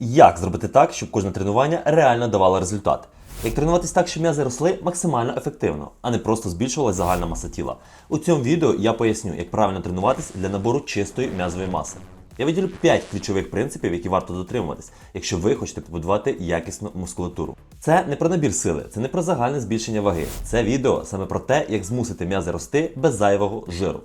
Як зробити так, щоб кожне тренування реально давало результат? Як тренуватись так, щоб м'язи росли максимально ефективно, а не просто збільшувалась загальна маса тіла. У цьому відео я поясню, як правильно тренуватись для набору чистої м'язової маси. Я виділю 5 ключових принципів, які варто дотримуватись, якщо ви хочете побудувати якісну мускулатуру. Це не про набір сили, це не про загальне збільшення ваги. Це відео саме про те, як змусити м'язи рости без зайвого жиру.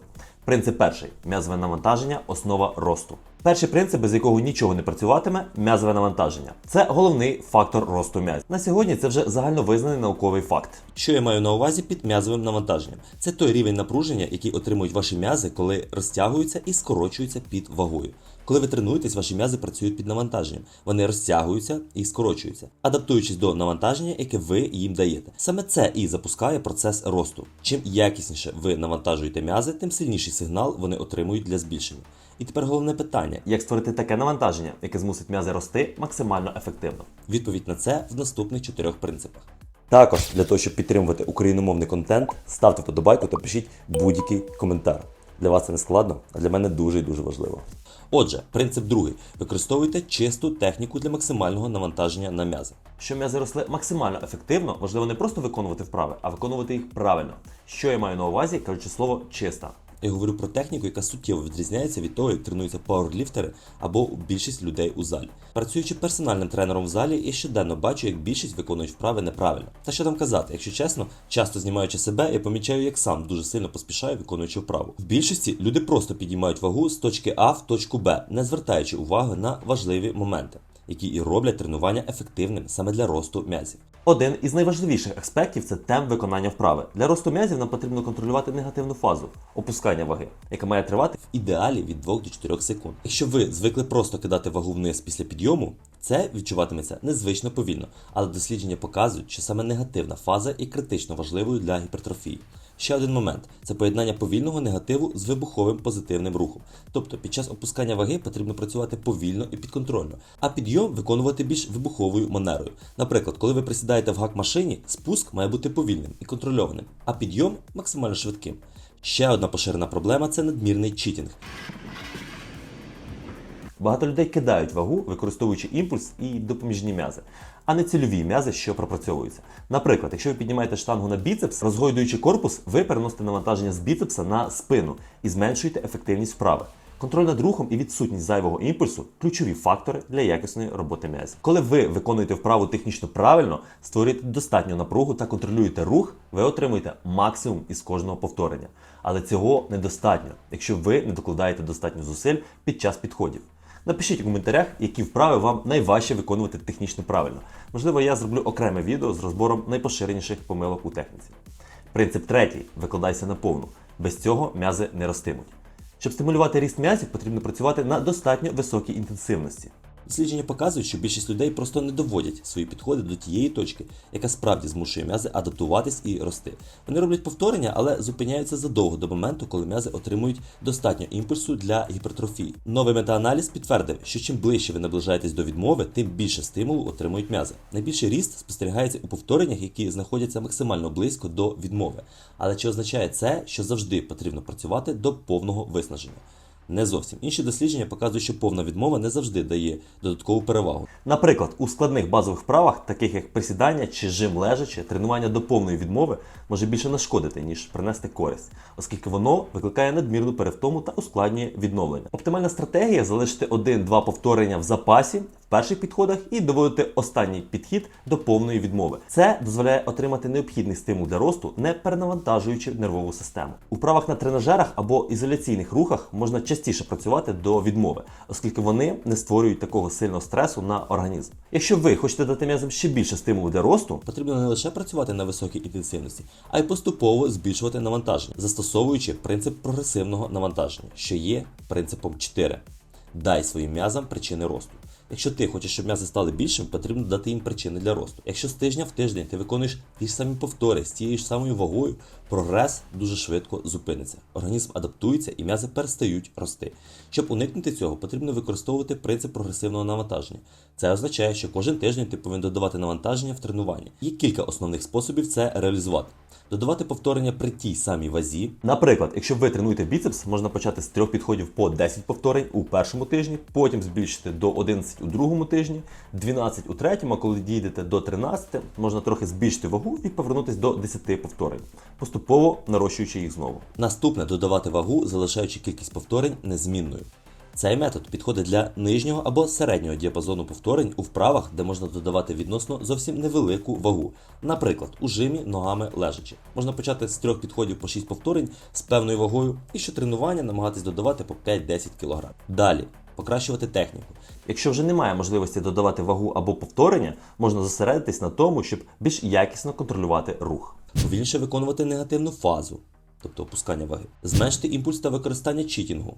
Принцип перший м'язове навантаження основа росту. Перший принцип, без якого нічого не працюватиме м'язове навантаження. Це головний фактор росту м'язів. На сьогодні це вже загальновизнаний науковий факт. Що я маю на увазі під м'язовим навантаженням? Це той рівень напруження, який отримують ваші м'язи, коли розтягуються і скорочуються під вагою. Коли ви тренуєтесь, ваші м'язи працюють під навантаженням. Вони розтягуються і скорочуються, адаптуючись до навантаження, яке ви їм даєте. Саме це і запускає процес росту. Чим якісніше ви навантажуєте м'язи, тим сильніший сигнал вони отримують для збільшення. І тепер головне питання: Як створити таке навантаження, яке змусить м'язи рости максимально ефективно? відповідь на це в наступних чотирьох принципах. Також для того, щоб підтримувати україномовний контент, ставте вподобайку та пишіть будь-який коментар. Для вас це не складно, а для мене дуже і дуже важливо. Отже, принцип другий: використовуйте чисту техніку для максимального навантаження на м'язи. Щоб м'язи росли максимально ефективно, важливо не просто виконувати вправи, а виконувати їх правильно. Що я маю на увазі, кажучи слово чиста. Я говорю про техніку, яка суттєво відрізняється від того, як тренуються пауерліфтери або більшість людей у залі. Працюючи персональним тренером в залі, я щоденно бачу, як більшість виконують вправи неправильно. Та що там казати, якщо чесно, часто знімаючи себе, я помічаю, як сам дуже сильно поспішаю, виконуючи вправу. В більшості люди просто підіймають вагу з точки А в точку Б, не звертаючи уваги на важливі моменти, які і роблять тренування ефективним саме для росту м'язів. Один із найважливіших аспектів це темп виконання вправи. Для росту м'язів нам потрібно контролювати негативну фазу опускання ваги, яка має тривати в ідеалі від 2 до 4 секунд. Якщо ви звикли просто кидати вагу вниз після підйому, це відчуватиметься незвично повільно, але дослідження показують, що саме негативна фаза є критично важливою для гіпертрофії. Ще один момент це поєднання повільного негативу з вибуховим позитивним рухом. Тобто під час опускання ваги потрібно працювати повільно і підконтрольно, а підйом виконувати більш вибуховою манерою. Наприклад, коли ви присідаєте в гак-машині, спуск має бути повільним і контрольованим, а підйом максимально швидким. Ще одна поширена проблема це надмірний читінг. Багато людей кидають вагу, використовуючи імпульс і допоміжні м'язи, а не цільові м'язи, що пропрацьовуються. Наприклад, якщо ви піднімаєте штангу на біцепс, розгойдуючи корпус, ви переносите навантаження з біцепса на спину і зменшуєте ефективність вправи. Контроль над рухом і відсутність зайвого імпульсу ключові фактори для якісної роботи м'язів. Коли ви виконуєте вправу технічно правильно, створюєте достатню напругу та контролюєте рух, ви отримуєте максимум із кожного повторення. Але цього недостатньо, якщо ви не докладаєте достатньо зусиль під час підходів. Напишіть у коментарях, які вправи вам найважче виконувати технічно правильно. Можливо, я зроблю окреме відео з розбором найпоширеніших помилок у техніці. Принцип третій: викладайся на повну. Без цього м'язи не ростимуть. Щоб стимулювати ріст м'язів, потрібно працювати на достатньо високій інтенсивності. Дослідження показують, що більшість людей просто не доводять свої підходи до тієї точки, яка справді змушує м'язи адаптуватись і рости. Вони роблять повторення, але зупиняються задовго до моменту, коли м'язи отримують достатньо імпульсу для гіпертрофії. Новий метааналіз підтвердив, що чим ближче ви наближаєтесь до відмови, тим більше стимулу отримують м'язи. Найбільший ріст спостерігається у повтореннях, які знаходяться максимально близько до відмови. Але чи означає це, що завжди потрібно працювати до повного виснаження? Не зовсім інші дослідження показують, що повна відмова не завжди дає додаткову перевагу. Наприклад, у складних базових вправах, таких як присідання чи жим лежачи, тренування до повної відмови може більше нашкодити, ніж принести користь, оскільки воно викликає надмірну перевтому та ускладнює відновлення. Оптимальна стратегія залишити один-два повторення в запасі в перших підходах і доводити останній підхід до повної відмови. Це дозволяє отримати необхідний стимул для росту, не перенавантажуючи нервову систему. У вправах на тренажерах або ізоляційних рухах можна частіше працювати до відмови, оскільки вони не створюють такого сильного стресу на організм. Якщо ви хочете дати м'язам ще більше стимулу для росту, Потрібно не лише працювати на високій інтенсивності, а й поступово збільшувати навантаження, застосовуючи принцип прогресивного навантаження, що є принципом 4. Дай своїм м'язам причини росту. Якщо ти хочеш, щоб м'язи стали більшими, потрібно дати їм причини для росту. Якщо з тижня в тиждень ти виконуєш ті ж самі повтори з тією ж самою вагою, прогрес дуже швидко зупиниться. Організм адаптується і м'язи перестають рости. Щоб уникнути цього, потрібно використовувати принцип прогресивного навантаження. Це означає, що кожен тиждень ти повинен додавати навантаження в тренуванні. Є кілька основних способів це реалізувати. Додавати повторення при тій самій вазі, Наприклад, якщо ви тренуєте біцепс, можна почати з трьох підходів по 10 повторень у першому тижні, потім збільшити до 11 у другому тижні, 12 у третьому, а коли дійдете до 13, можна трохи збільшити вагу і повернутися до 10 повторень, поступово нарощуючи їх знову. Наступне додавати вагу, залишаючи кількість повторень незмінною. Цей метод підходить для нижнього або середнього діапазону повторень у вправах, де можна додавати відносно зовсім невелику вагу. Наприклад, у жимі ногами лежачи. Можна почати з трьох підходів по 6 повторень з певною вагою і що тренування намагатись додавати по 5-10 кг. Далі покращувати техніку. Якщо вже немає можливості додавати вагу або повторення, можна зосередитись на тому, щоб більш якісно контролювати рух. Повільніше виконувати негативну фазу, тобто опускання ваги, зменшити імпульс та використання читінгу,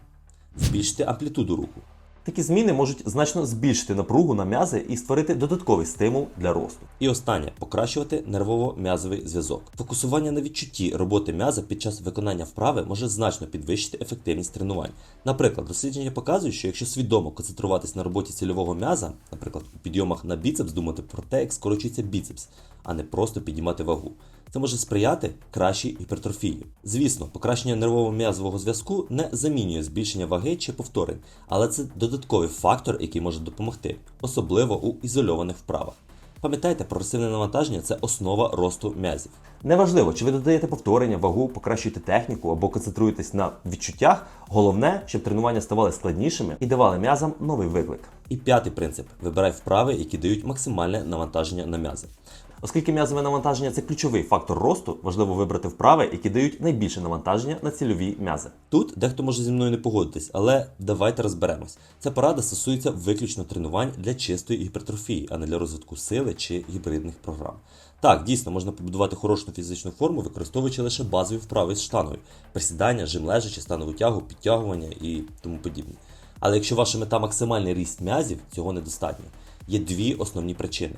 збільшити амплітуду руху. Такі зміни можуть значно збільшити напругу на м'язи і створити додатковий стимул для росту. І останнє покращувати нервово-м'язовий зв'язок. Фокусування на відчутті роботи м'яза під час виконання вправи може значно підвищити ефективність тренувань. Наприклад, дослідження показують, що якщо свідомо концентруватись на роботі цільового м'яза, наприклад, у підйомах на біцепс думати про те, як скорочується біцепс, а не просто підіймати вагу. Це може сприяти кращій гіпертрофії. Звісно, покращення нервово-м'язового зв'язку не замінює збільшення ваги чи повторень, але це додатковий фактор, який може допомогти, особливо у ізольованих вправах. Пам'ятайте, прогресивне навантаження це основа росту м'язів. Неважливо, чи ви додаєте повторення, вагу, покращуєте техніку або концентруєтесь на відчуттях. Головне, щоб тренування ставали складнішими і давали м'язам новий виклик. І п'ятий принцип: вибирай вправи, які дають максимальне навантаження на м'язи. Оскільки м'язове навантаження це ключовий фактор росту, важливо вибрати вправи, які дають найбільше навантаження на цільові м'язи. Тут дехто може зі мною не погодитись, але давайте розберемось. Ця порада стосується виключно тренувань для чистої гіпертрофії, а не для розвитку сили чи гібридних програм. Так, дійсно можна побудувати хорошу фізичну форму, використовуючи лише базові вправи з штангою: присідання, жим лежачи, станову тягу, підтягування і тому подібне. Але якщо ваша мета максимальний ріст м'язів, цього недостатньо. Є дві основні причини.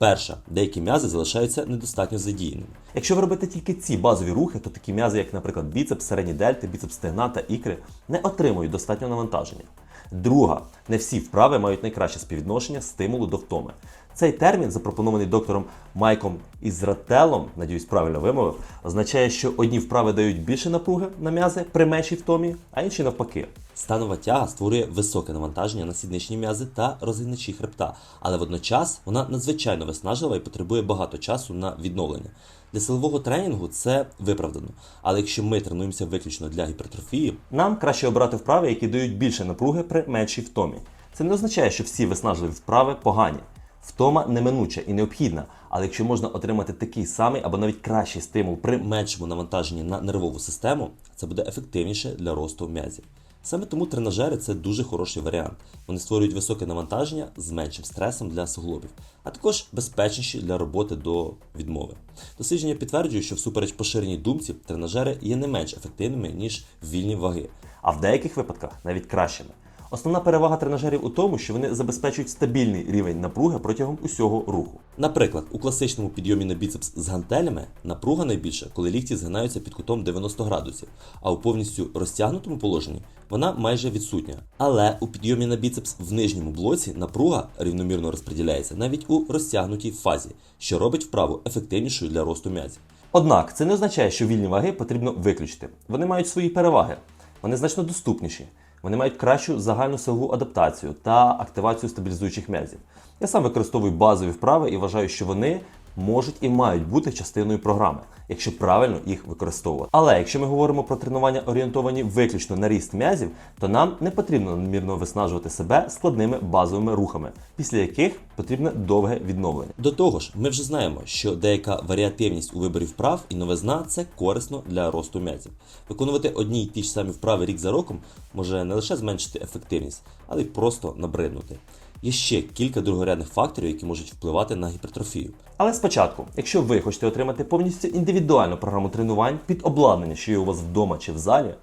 Перша, деякі м'язи залишаються недостатньо задіяними. Якщо ви робите тільки ці базові рухи, то такі м'язи, як, наприклад, біцепс, середні дельти, біцепс стегна та ікри, не отримують достатньо навантаження. Друга, не всі вправи мають найкраще співвідношення стимулу до втоми. Цей термін, запропонований доктором Майком Ізрателом, надіюсь, правильно вимовив, означає, що одні вправи дають більше напруги на м'язи при меншій втомі, а інші навпаки. Станова тяга створює високе навантаження на сідничні м'язи та розгиначі хребта, але водночас вона надзвичайно виснажлива і потребує багато часу на відновлення. Для силового тренінгу це виправдано. Але якщо ми тренуємося виключно для гіпертрофії, Нам краще обрати вправи, які дають більше напруги при меншій втомі. Це не означає, що всі виснажливі вправи погані. Втома неминуча і необхідна, але якщо можна отримати такий самий або навіть кращий стимул при меншому навантаженні на нервову систему, це буде ефективніше для росту м'язів. Саме тому тренажери це дуже хороший варіант. Вони створюють високе навантаження з меншим стресом для суглобів, а також безпечніші для роботи до відмови. Дослідження підтверджують, що всупереч поширеній думці тренажери є не менш ефективними ніж вільні ваги. а в деяких випадках навіть кращими. Основна перевага тренажерів у тому, що вони забезпечують стабільний рівень напруги протягом усього руху. Наприклад, у класичному підйомі на біцепс з гантелями напруга найбільша, коли лікті згинаються під кутом 90 градусів, а у повністю розтягнутому положенні вона майже відсутня. Але у підйомі на біцепс в нижньому блоці напруга рівномірно розподіляється навіть у розтягнутій фазі, що робить вправу ефективнішою для росту м'язів. Однак це не означає, що вільні ваги потрібно виключити. Вони мають свої переваги, вони значно доступніші, вони мають кращу загальну силову адаптацію та активацію стабілізуючих м'язів. Я сам використовую базові вправи і вважаю, що вони можуть і мають бути частиною програми, якщо правильно їх використовувати. Але якщо ми говоримо про тренування орієнтовані виключно на ріст м'язів, то нам не потрібно надмірно виснажувати себе складними базовими рухами, після яких потрібне довге відновлення. До того ж, ми вже знаємо, що деяка варіативність у виборі вправ і новизна це корисно для росту м'язів. Виконувати одні й ті ж самі вправи рік за роком може не лише зменшити ефективність, але й просто набриднути. Є ще кілька другорядних факторів, які можуть впливати на гіпертрофію. Але спочатку, якщо ви хочете отримати повністю індивідуальну програму тренувань під обладнання, що є у вас вдома чи в залі,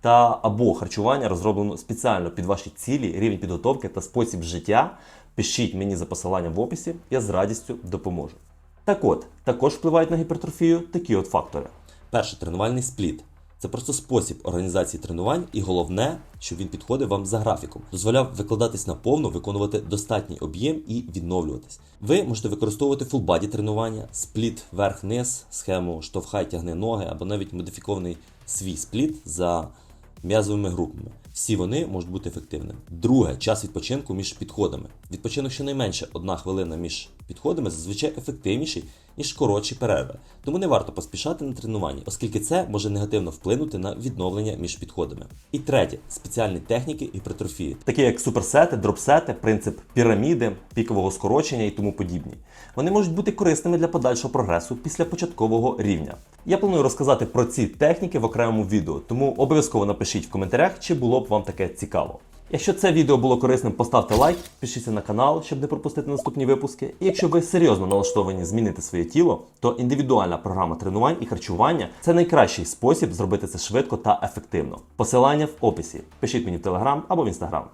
та або харчування розроблено спеціально під ваші цілі, рівень підготовки та спосіб життя, пишіть мені за посиланням в описі, я з радістю допоможу. Так от, також впливають на гіпертрофію такі от фактори. Перше тренувальний спліт. Це просто спосіб організації тренувань, і головне, щоб він підходив вам за графіком, дозволяв викладатись наповну, виконувати достатній об'єм і відновлюватись. Ви можете використовувати фулбаді тренування, спліт верх-низ, схему штовхай, тягни ноги або навіть модифікований свій спліт за м'язовими групами. Всі вони можуть бути ефективними. Друге час відпочинку між підходами. Відпочинок щонайменше одна хвилина між підходами зазвичай ефективніший, ніж коротші перерви. Тому не варто поспішати на тренуванні, оскільки це може негативно вплинути на відновлення між підходами. І третє спеціальні техніки гіпертрофії. такі як суперсети, дропсети, принцип піраміди, пікового скорочення і тому подібні. Вони можуть бути корисними для подальшого прогресу після початкового рівня. Я планую розказати про ці техніки в окремому відео, тому обов'язково напишіть в коментарях, чи було б вам таке цікаво. Якщо це відео було корисним, поставте лайк, підпишіться на канал, щоб не пропустити наступні випуски. І якщо ви серйозно налаштовані змінити своє тіло, то індивідуальна програма тренувань і харчування це найкращий спосіб зробити це швидко та ефективно. Посилання в описі. Пишіть мені в телеграм або в інстаграм.